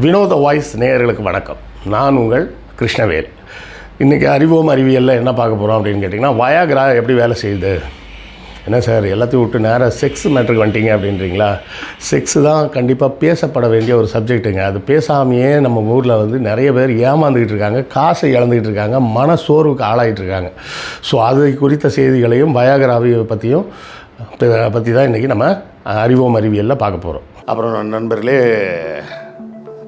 வினோத வாய்ஸ் நேயர்களுக்கு வணக்கம். நான் உங்கள் கிருஷ்ணவேல். இன்றைக்கி அறிவோம் அறிவியலில் என்ன பார்க்க போகிறோம் அப்படின்னு கேட்டிங்கன்னா வயாகிரா எப்படி வேலை செய்யுது? என்ன சார் எல்லாத்தையும் விட்டு நேராக செக்ஸ் மேட்ருக்கு வந்துட்டீங்க அப்படின்றீங்களா? செக்ஸ் தான் கண்டிப்பாக பேசப்பட வேண்டிய ஒரு சப்ஜெக்ட்டுங்க அது பேசாமையே நம்ம ஊரில் வந்து நிறைய பேர் ஏமாந்துக்கிட்டு இருக்காங்க காசை இழந்துக்கிட்டு இருக்காங்க மன சோர்வுக்கு ஆளாகிட்டு இருக்காங்க. ஸோ அது குறித்த செய்திகளையும் வயாகிராவை பற்றியும் பற்றி தான் இன்றைக்கி நம்ம அறிவோம் அறிவியலில் பார்க்க போகிறோம் அப்புறம் நண்பர்களே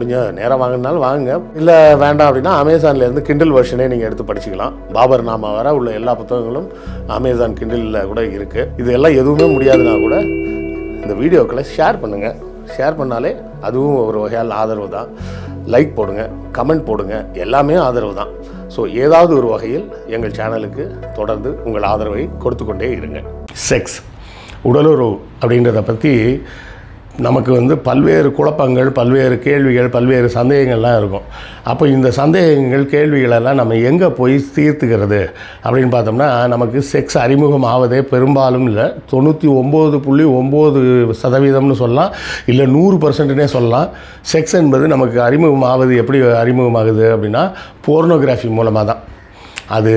முடிஞ்ச நேரம் வாங்கினாலும் வாங்குங்க. இல்லை வேண்டாம் அப்படின்னா அமேசான்லேருந்து கிண்டில் வெர்ஷனே நீங்கள் எடுத்து படிச்சுக்கலாம். பாபர் நாமா வர உள்ள எல்லா புத்தகங்களும் அமேசான் கிண்டிலில் கூட இருக்குது இது எல்லாம் எதுவுமே முடியாதுன்னா கூட இந்த வீடியோக்களை ஷேர் பண்ணுங்கள் ஷேர் பண்ணாலே அதுவும் ஒரு வகையால் ஆதரவு தான். லைக் போடுங்க கமெண்ட் போடுங்க எல்லாமே ஆதரவு தான். ஸோ ஏதாவது ஒரு வகையில் எங்கள் சேனலுக்கு தொடர்ந்து உங்கள் ஆதரவை கொடுத்து கொண்டே இருங்க. செக்ஸ் உடலுறவு அப்படின்றத பற்றி நமக்கு வந்து பல்வேறு குழப்பங்கள் பல்வேறு கேள்விகள் பல்வேறு சந்தேகங்கள்லாம் இருக்கும். அப்போ இந்த சந்தேகங்கள் கேள்விகளெல்லாம் நம்ம எங்கே போய் தீர்த்துக்கிறது அப்படின்னு பார்த்தோம்னா நமக்கு செக்ஸ் அறிமுகம் ஆவதே பெரும்பாலும் இல்லை. தொண்ணூற்றி ஒம்பது புள்ளி ஒம்பது சதவீதம்னு சொல்லலாம். இல்லை நூறு பர்சன்ட்னே சொல்லலாம். செக்ஸ் என்பது நமக்கு அறிமுகம் ஆவது எப்படி அறிமுகமாகுது அப்படின்னா போர்னோகிராஃபி மூலமாக தான் அது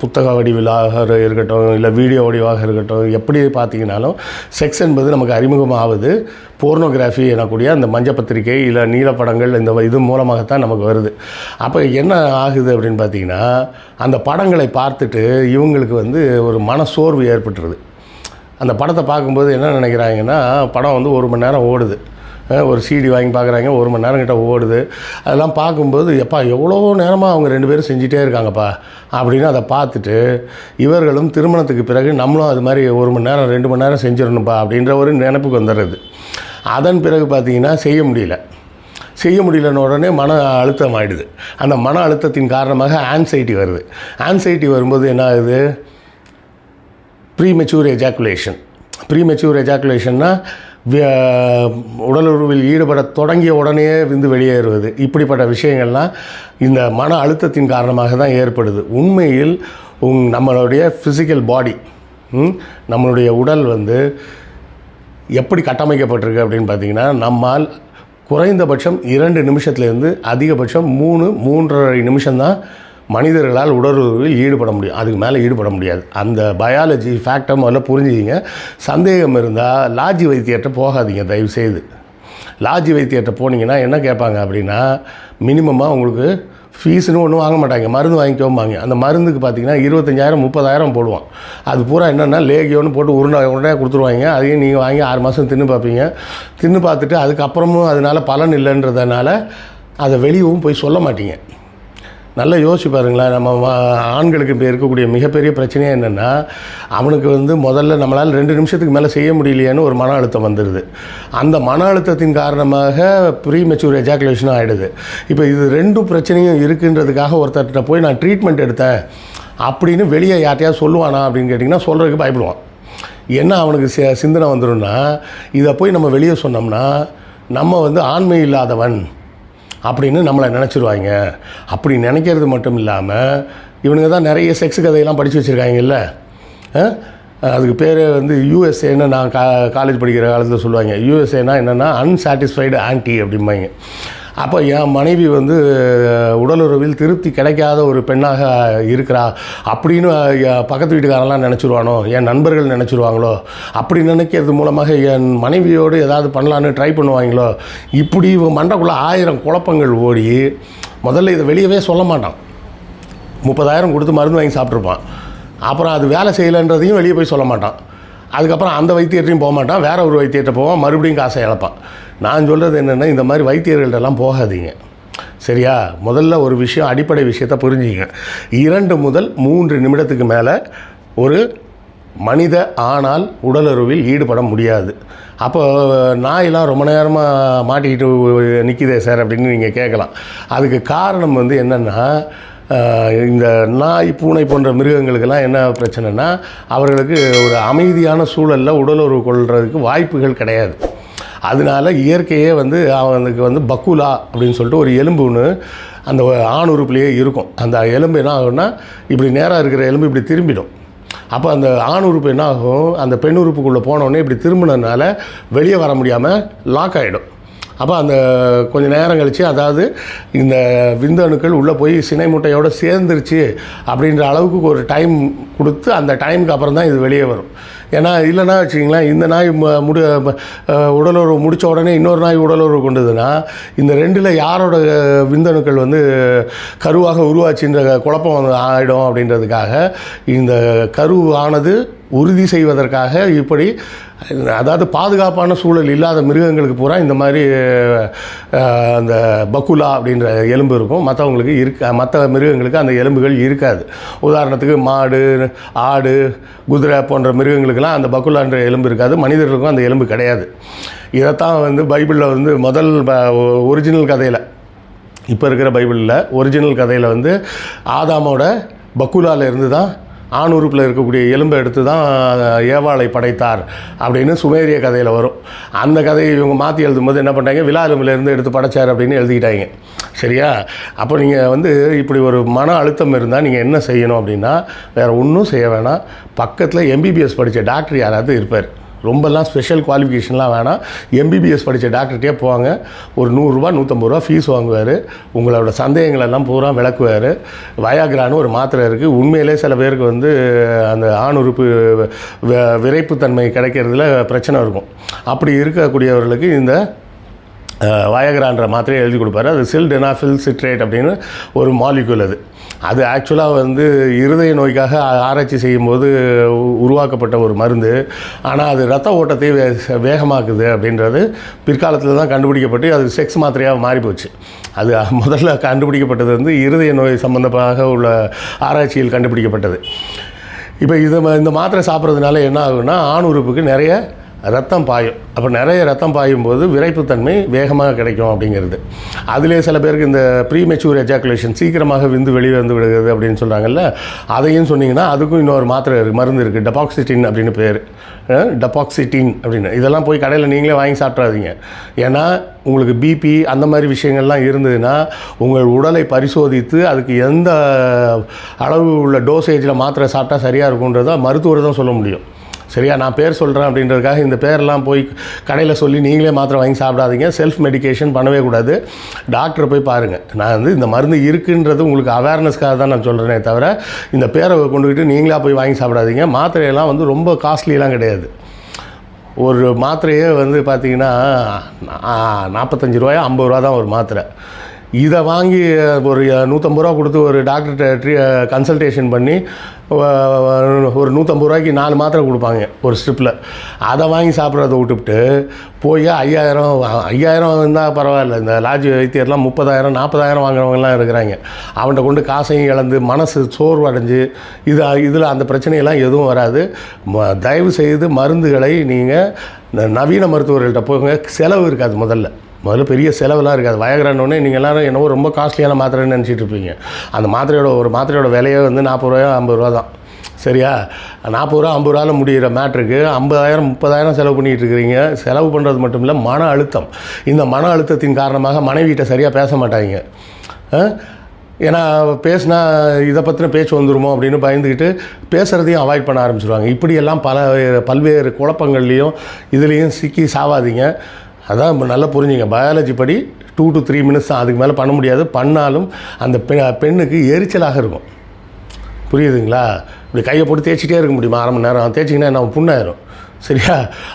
புத்தக வடிவிலாக இருக்கட்டும் இல்லை வீடியோ வடிவாக இருக்கட்டும் எப்படி பார்த்தீங்கன்னாலும் செக்ஸ் என்பது நமக்கு அறிமுகமாவது போர்னோகிராஃபி எனக்கூடிய அந்த மஞ்சள் பத்திரிகை இல்லை நீலப்படங்கள் இந்த இது மூலமாகத்தான் நமக்கு வருது. அப்போ என்ன ஆகுது அப்படின்னு பார்த்தீங்கன்னா அந்த படங்களை பார்த்துட்டு இவங்களுக்கு வந்து ஒரு மனசோர்வு ஏற்பட்டுருது. அந்த படத்தை பார்க்கும்போது என்ன நினைக்கிறாங்கன்னா படம் வந்து ஒரு மணி நேரம் ஓடுது. ஒரு சிடி வாங்கி பார்க்குறாங்க ஒரு மணி நேரம் கிட்ட ஓடுது. அதெல்லாம் பார்க்கும்போது எப்பா எவ்வளோ நேரமாக அவங்க ரெண்டு பேரும் செஞ்சிட்டே இருக்காங்கப்பா அப்படின்னு அதை பார்த்துட்டு இவர்களும் திருமணத்துக்கு பிறகு நம்மளும் அது மாதிரி ஒரு மணி நேரம் ரெண்டு மணி நேரம் செஞ்சிடணும்ப்பா அப்படின்ற ஒரு நினைப்புக்கு வந்துடுறது. அதன் பிறகு பார்த்தீங்கன்னா செய்ய முடியல. செய்ய முடியலன்னு உடனே மன அழுத்தம் ஆயிடுது. அந்த மன அழுத்தத்தின் காரணமாக ஆன்சைட்டி வருது. ஆன்சைட்டி வரும்போது என்ன ஆகுது? ப்ரீமெச்சூர் எஜாக்குலேஷன் ப்ரீமெச்சூர் எஜாக்குலேஷன்னா உடலுறவில் ஈடுபட தொடங்கிய உடனே வந்து வெளியேறுவது. இப்படிப்பட்ட விஷயங்கள்லாம் இந்த மன அழுத்தத்தின் காரணமாக தான் ஏற்படுது. உண்மையில் உங் நம்மளுடைய ஃபிசிக்கல் பாடி நம்மளுடைய உடல் வந்து எப்படி கட்டமைக்கப்பட்டிருக்கு அப்படின்னு பார்த்தீங்கன்னா நம்மால் குறைந்தபட்சம் இரண்டு நிமிஷத்துலேருந்து அதிகபட்சம் மூணு மூன்றரை நிமிஷம்தான் மனிதர்களால் உடலுறவில் ஈடுபட முடியும். அதுக்கு மேலே ஈடுபட முடியாது. அந்த பயாலஜி ஃபேக்டை முதல்ல புரிஞ்சுக்கிங்க. சந்தேகம் இருந்தால் லாஜி வைத்தியர்கிட்ட போகாதீங்க தயவுசெய்து. லாஜி வைத்தியர்கிட்ட போனீங்கன்னா என்ன கேட்பாங்க அப்படின்னா மினிமமாக உங்களுக்கு ஃபீஸ்னு ஒன்றும் வாங்க மாட்டாங்க. மருந்து வாங்கிக்கோம்பாங்க. அந்த மருந்துக்கு பார்த்தீங்கன்னா இருபத்தஞ்சாயிரம் முப்பதாயிரம் போடுவான். அது பூரா என்னென்னா லேகியோன்னு போட்டு உருண்டை உருண்டையாக கொடுத்துருவாங்க. அதையும் நீங்கள் வாங்கி ஆறு மாதம் தின்னு பார்ப்பீங்க. தின்னு பார்த்துட்டு அதுக்கப்புறமும் அதனால் பலன் இல்லைன்றதுனால அதை வெளியவும் போய் சொல்ல மாட்டீங்க. நல்லா யோசிச்சு பாருங்களேன். நம்ம ஆண்களுக்கு இப்போ இருக்கக்கூடிய மிகப்பெரிய பிரச்சனையே என்னென்னா அவனுக்கு வந்து முதல்ல நம்மளால் ரெண்டு நிமிஷத்துக்கு மேலே செய்ய முடியலையேன்னு ஒரு மன அழுத்தம் வந்துடுது அந்த மன அழுத்தத்தின் காரணமாக ப்ரீ மெச்சூர் எஜாக்குலேஷனும் ஆகிடுது இப்போ இது ரெண்டும் பிரச்சனையும் இருக்குன்றதுக்காக ஒருத்தர்கிட்ட போய் நான் ட்ரீட்மெண்ட் எடுத்தேன் அப்படின்னு வெளியே யார்ட்டையாவது சொல்லுவானா அப்படின்னு கேட்டிங்கன்னா சொல்கிறதுக்கு பயப்படுவான். என்ன அவனுக்கு சி- சிந்தனை வந்துடும்னா இதை போய் நம்ம வெளியே சொன்னோம்னா நம்ம வந்து ஆண்மை இல்லாதவன் அப்படின்னு நம்மளை நினச்சிருவாங்க. அப்படி நினைக்கிறது மட்டும் இல்லாமல் இவனுங்க தான் நிறைய செக்ஸ் கதையெல்லாம் படித்து வச்சுருக்காங்கல்ல. அதுக்கு பேர் வந்து யூஎஸ்ஏன்னு நான் கா காலேஜ் படிக்கிற காலத்தில் சொல்லுவாங்க. யூஎஸ்ஏனா என்னென்னா அன்சாட்டிஸ்ஃபைடு ஆன்டி அப்படிம்பாங்க. அப்போ என் மனைவி வந்து உடலுறவில் திருப்தி கிடைக்காத ஒரு பெண்ணாக இருக்கிறா. அப்படின்னு பக்கத்து வீட்டுக்காரெல்லாம் நினச்சிருவானோ? என் நண்பர்கள் நினச்சிருவாங்களோ? அப்படி நினைக்கிறது மூலமாக என் மனைவியோடு ஏதாவது பண்ணலான்னு ட்ரை பண்ணுவாங்களோ? இப்படி மண்டக்குள்ளே ஆயிரம் குழப்பங்கள் ஓடி முதல்ல இதை வெளியவே சொல்ல மாட்டான். முப்பதாயிரம் கொடுத்து மருந்து வாங்கி சாப்பிட்ருப்பான் அப்புறம் அது வேலை செய்யலைன்றதையும் வெளியே போய் சொல்ல மாட்டான். அதுக்கப்புறம் அந்த வைத்தியத்தையும் போக மாட்டான். வேற ஒரு வைத்தியத்தை போவான். மறுபடியும் காசை இழப்பான். நான் சொல்கிறது என்னென்னா இந்த மாதிரி வைத்தியர்கள்டெல்லாம் போகாதீங்க. சரியா? முதல்ல ஒரு விஷயம் அடிப்படை விஷயத்தை புரிஞ்சுங்க. இரண்டு முதல் மூன்று நிமிடத்துக்கு மேலே ஒரு மனித ஆனால் உடலுறவில் ஈடுபட முடியாது. அப்போ நாயெல்லாம் ரொம்ப நேரமாக மாட்டிக்கிட்டு நிற்கிதே சார் அப்படின்னு நீங்கள் கேட்கலாம். அதுக்கு காரணம் வந்து என்னென்னா இந்த நாய் பூனை போன்ற மிருகங்களுக்கெல்லாம் என்ன பிரச்சனைனா அவர்களுக்கு ஒரு அமைதியான சூழலில் உடலுறவு கொள்கிறதுக்கு வாய்ப்புகள் கிடையாது. அதனால இயற்கையே வந்து அவனுக்கு வந்து பக்குலா அப்படின்னு சொல்லிட்டு ஒரு எலும்பு ஒன்று அந்த ஆண் உறுப்புலேயே இருக்கும். அந்த எலும்பு என்ன ஆகும்னா இப்படி நேராக இருக்கிற எலும்பு இப்படி திரும்பிடும். அப்போ அந்த ஆண் உறுப்பு என்ன ஆகும்? அந்த பெண் உறுப்புக்குள்ளே போனோடனே இப்படி திரும்பினதுனால வெளியே வர முடியாமல் லாக் ஆகிடும் அப்போ அந்த கொஞ்சம் நேரம் கழித்து அதாவது இந்த விந்தணுக்கள் உள்ளே போய் சினை முட்டையோடு சேர்ந்துருச்சு அப்படின்ற அளவுக்கு ஒரு டைம் கொடுத்து அந்த டைமுக்கு அப்புறம் தான் இது வெளியே வரும். ஏன்னா இல்லைன்னா வச்சுக்கிங்களேன் இந்த நாய் ம- முடி உடலுறவு முடித்த உடனே இன்னொரு நாய் உடலுறவு கொண்டதுன்னா இந்த ரெண்டில் யாரோட விந்தணுக்கள் வந்து கருவாக உருவாச்சுன்ற குழப்பம் ஆகிடும் அப்படின்றதுக்காக இந்த கரு ஆனது உறுதி செய்வதற்காக இப்படி அதாவது பாதுகாப்பான சூழல் இல்லாத மிருகங்களுக்கு பூரா இந்த மாதிரி அந்த பக்குலா அப்படின்ற எலும்பு இருக்கும். மற்றவங்களுக்கு இருக்க மற்ற மிருகங்களுக்கு அந்த எலும்புகள் இருக்காது. உதாரணத்துக்கு மாடு ஆடு குதிரை போன்ற மிருகங்களுக்கெல்லாம் அந்த பக்குலான்ற எலும்பு இருக்காது. மனிதர்களுக்கும் அந்த எலும்பு கிடையாது. இதைத்தான் வந்து பைபிளில் வந்து முதல் ஒரிஜினல் கதையில் இப்போ இருக்கிற பைபிளில் ஒரிஜினல் கதையில் வந்து ஆதாமோட பக்குலாவில் இருந்து தான் ஆண் உறுப்பில் இருக்கக்கூடிய எலும்பை எடுத்து தான் ஏவாளை படைத்தார் அப்படின்னு சுமேரிய கதையில் வரும். அந்த கதையை இவங்க மாற்றி எழுதும்போது என்ன பண்ணாங்க விழா எலும்புலேருந்து எடுத்து படைச்சார் அப்படின்னு எழுதிக்கிட்டாங்க. சரியா? அப்போ நீங்கள் வந்து இப்படி ஒரு மன அழுத்தம் இருந்தால் நீங்கள் என்ன செய்யணும் அப்படின்னா வேறு ஒன்றும் செய்ய வேணாம். பக்கத்தில் எம்பிபிஎஸ் படித்த டாக்டர் யாராவது இருப்பார். ரொம்பலாம் ஸ்பெஷல் குவாலிஃபிகேஷன்லாம் வேணாம். எம்பிபிஎஸ் படித்த டாக்டர்கிட்டே போவாங்க. ஒரு நூறுரூவா நூற்றம்பது ரூபா ஃபீஸ் வாங்குவார். உங்களோட சந்தேகங்களெல்லாம் பூரா விளக்குவார். வயாகிரான்னு ஒரு மாத்திரை இருக்குது உண்மையிலே சில பேருக்கு வந்து அந்த ஆண் உறுப்பு விரைப்புத்தன்மை கிடைக்கிறதுல பிரச்சனை இருக்கும். அப்படி இருக்கக்கூடியவர்களுக்கு இந்த வயகரான்ற மாத்திரையை எழுதி கொடுப்பாரு. அது சில் டெனாஃபில் சிட்ரேட் அப்படின்னு ஒரு மாலிகுல் அது. அது ஆக்சுவலாக வந்து இருதய நோய்க்காக ஆராய்ச்சி செய்யும்போது உ- உருவாக்கப்பட்ட ஒரு மருந்து. ஆனால் அது ரத்த ஓட்டத்தை வே வேகமாக்குது அப்படின்றது பிற்காலத்தில் தான் கண்டுபிடிக்கப்பட்டு அது செக்ஸ் மாத்திரையாக மாறிப்போச்சு. அது முதல்ல கண்டுபிடிக்கப்பட்டது வந்து இருதய நோய் சம்பந்தமாக உள்ள ஆராய்ச்சியில் கண்டுபிடிக்கப்பட்டது. இப்போ இது ம- இந்த மாத்திரை சாப்பிட்றதுனால என்ன ஆகுன்னா ஆண் உறுப்புக்கு நிறைய ரத்தம் பாயும். அப்போ நிறைய ரத்தம் பாயும் போது விரைப்புத்தன்மை வேகமாக கிடைக்கும் அப்படிங்கிறது. அதிலே சில பேருக்கு இந்த ப்ரீமெச்சூர் எஜாக்குலேஷன் சீக்கிரமாக விந்து வெளியே வந்து விடுகிறது அப்படின்னு சொல்கிறாங்கல்ல அதையும் சொன்னீங்கன்னா அதுக்கும் இன்னொரு மாத்திரை இருக்குது மருந்து இருக்குது டெபாக்சிட்டின் அப்படின்னு பேர். டெபாக்சிட்டின் அப்படின்னு. இதெல்லாம் போய் கடையில் நீங்களே வாங்கி சாப்பிட்றாதீங்க ஏன்னா உங்களுக்கு பிபி அந்த மாதிரி விஷயங்கள்லாம் இருந்ததுன்னா உங்கள் உடலை பரிசோதித்து அதுக்கு எந்த அளவு உள்ள டோசேஜில் மாத்திரை சாப்பிட்டா சரியாக இருக்குன்றதை மருத்துவர் தான் சொல்ல முடியும். சரியா நான் பேர் சொல்கிறேன் அப்படின்றதுக்காக இந்த பேரெல்லாம் போய் கடையில் சொல்லி நீங்களே மாத்திரை வாங்கி சாப்பிடாதீங்க. செல்ஃப் மெடிகேஷன் பண்ணவே கூடாது. டாக்டரை போய் பாருங்கள் நான் வந்து இந்த மருந்து இருக்குன்றது உங்களுக்கு அவேர்னஸ்க்காக தான் நான் சொல்கிறேனே தவிர இந்த பேரை கொண்டுக்கிட்டு நீங்களாக போய் வாங்கி சாப்பிடாதீங்க. மாத்திரையெல்லாம் வந்து ரொம்ப காஸ்ட்லியெலாம் கிடையாது. ஒரு மாத்திரையே வந்து பார்த்திங்கன்னா நாற்பத்தஞ்சு ரூபாயா ஐம்பது ரூபா தான் ஒரு மாத்திரை. இதை வாங்கி ஒரு நூற்றம்பது ரூபா கொடுத்து ஒரு டாக்டர்கிட்ட ட்ரீ கன்சல்டேஷன் பண்ணி ஒரு நூற்றம்பது ரூபாய்க்கு நாலு மாத்திரை கொடுப்பாங்க ஒரு ஸ்ட்ரிப்பில் அதை வாங்கி சாப்பிட்றத விட்டுவிட்டு போய் ஐயாயிரம் ஐயாயிரம் இருந்தால் பரவாயில்ல. இந்த லாஜ் வைத்தியர்லாம் முப்பதாயிரம் நாற்பதாயிரம் வாங்குறவங்கலாம் இருக்கிறாங்க. அவன்கிட்ட கொண்டு காசையும் இழந்து மனசு சோர்வு அடைஞ்சு இது இதில் அந்த பிரச்சனையெல்லாம் எதுவும் வராது. ம- தயவு செய்து மருந்துகளை நீங்கள் நவீன மருத்துவர்கள்ட்ட போங்க. செலவு இருக்காது முதல்ல. முதல்ல பெரிய செலவெல்லாம் இருக்காது. வயகரானோடனே நீங்கள் எல்லாரும் என்னவோ ரொம்ப காஸ்ட்லியான மாத்திரைன்னு நினச்சிட்டு இருப்பீங்க. அந்த மாத்திரையோட ஒரு மாத்திரையோட விலையே வந்து நாற்பது ரூபாயோ ஐம்பது ரூபா தான் சரியா? நாற்பது ரூபா ஐம்பது ரூபாவில் முடிகிற மேட்ருக்கு ஐம்பதாயிரம் முப்பதாயிரம் செலவு பண்ணிகிட்டு இருக்கிறீங்க. செலவு பண்ணுறது மட்டும் இல்லை மன அழுத்தம். இந்த மன அழுத்தத்தின் காரணமாக மனைவிகிட்ட சரியாக பேச மாட்டாங்க. ஏன்னா பேசினா இதை பற்றின பேச்சு வந்துருமோ அப்படின்னு பயந்துக்கிட்டு பேசுகிறதையும் அவாய்ட் பண்ண ஆரம்பிச்சிருவாங்க. இப்படியெல்லாம் பல பல்வேறு குழப்பங்கள்லேயும் இதுலேயும் சிக்கி சாவாதீங்க. அதான் இப்போ நல்லா புரிஞ்சுங்க. பயாலஜி படி டூ டு த்ரீ மினிட்ஸ் தான் அதுக்கு மேலே பண்ண முடியாது. பண்ணாலும் அந்த பெ பெண்ணுக்கு எரிச்சலாக இருக்கும். புரியுதுங்களா? இப்படி கையை போட்டு தேய்ச்சிட்டே இருக்க முடியுமா? அரை மணி நேரம். தேய்ச்சிங்கன்னா என்ன புண்ணாயிரும். சரியா?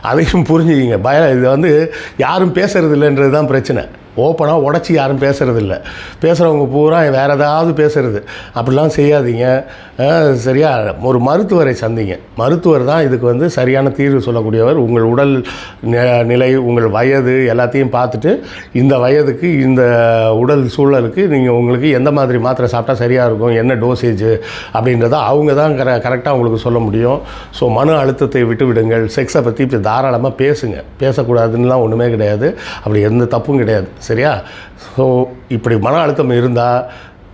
அதையும் புரிஞ்சுக்கிங்க. பய இது வந்து யாரும் பேசுறது இல்லைன்றது தான் பிரச்சனை. ஓப்பனாக உடச்சி யாரும் பேசுகிறதில்ல பேசுகிறவங்க பூரா வேறு ஏதாவது பேசுகிறது அப்படிலாம் செய்யாதீங்க. சரியா? ஒரு மருத்துவரை சந்திங்க. மருத்துவர் தான் இதுக்கு வந்து சரியான தீர்வு சொல்லக்கூடியவர். உங்கள் உடல் நிலை உங்கள் வயது எல்லாத்தையும் பார்த்துட்டு இந்த வயதுக்கு இந்த உடல் சூழலுக்கு நீங்கள் உங்களுக்கு எந்த மாதிரி மாத்திரை சாப்பிட்டா சரியாக இருக்கும் என்ன டோசேஜ் அப்படின்றத அவங்க தான் கர கரெக்டாக உங்களுக்கு சொல்ல முடியும். ஸோ மன அழுத்தத்தை விட்டு விடுங்கள். செக்ஸை பற்றி இப்போ தாராளமாக பேசுங்க. பேசக்கூடாதுன்னுலாம் ஒன்றுமே கிடையாது. அப்படி எந்த தப்பும் கிடையாது. சரியா? ஸோ இப்படி மன அழுத்தம் இருந்தால்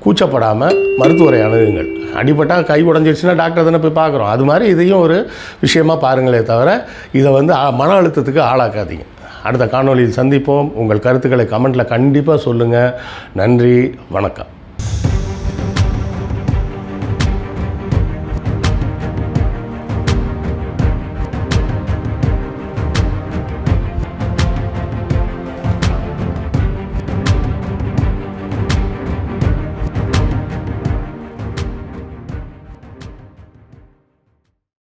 கூச்சப்படாமல் மருத்துவரை அணுகுங்கள். அடிபட்டால் கை உடஞ்சிருச்சுன்னா டாக்டர் தானே போய் பார்க்குறோம். அது மாதிரி இதையும் ஒரு விஷயமா பாருங்களே தவிர இதை வந்து மன அழுத்தத்துக்கு ஆளாக்காதீங்க. அடுத்த காணொளியில் சந்திப்போம். உங்கள் கருத்துக்களை கமெண்ட்டில் கண்டிப்பாக சொல்லுங்கள் நன்றி வணக்கம்.